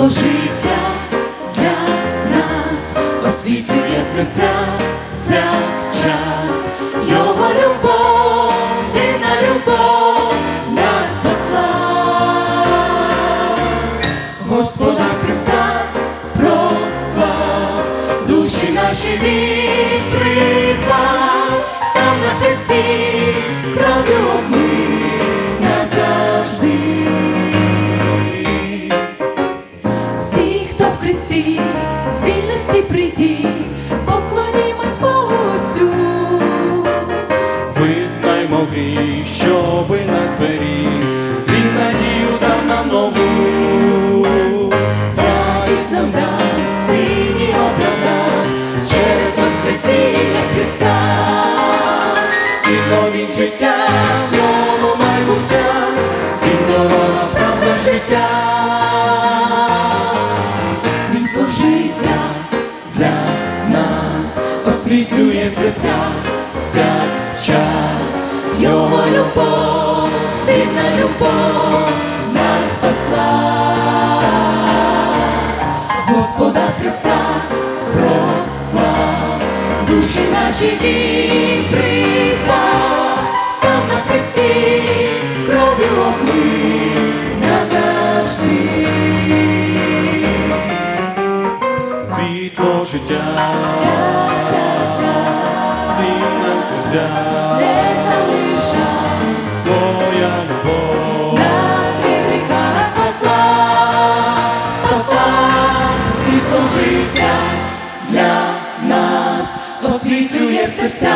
світло життя для нас освітлює серця час, його любов, дивна любов нас спасла, Господа Христа прослав, душі наші він в Христі, з вільності прийдіть, поклонімось Богу Отцю. Визнаймо гріх, щоби нас беріг, він надію дав нам нову. Радість нам дав, сині оправдав, через Воскресіння Христа. Світло життя, в ньому майбуття, він дорога, правда життя. Освітлює серця вся час. Його любов, дивна любов нас спасла. Господа Христа прослав, душі наші він придбав, там на хресті кров'ю обмив назавжди. Світло життя, серця, не залиша твоя любов. нас від гріха спасла, спасла світло життя для нас. Освітлює серця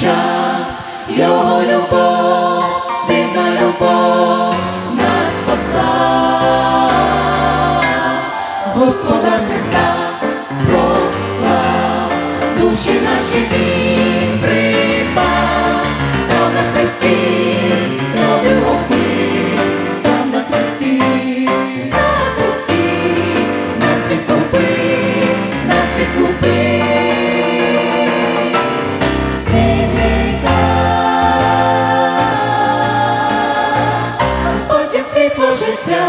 час, його любов, дивна любов нас спасла, Господа Христа душі наші він придбав, там на хресті кров'ю обмив, там на хресті, на хресті, нас відкупив, нас відкупив. Від гріха. Господь світло життя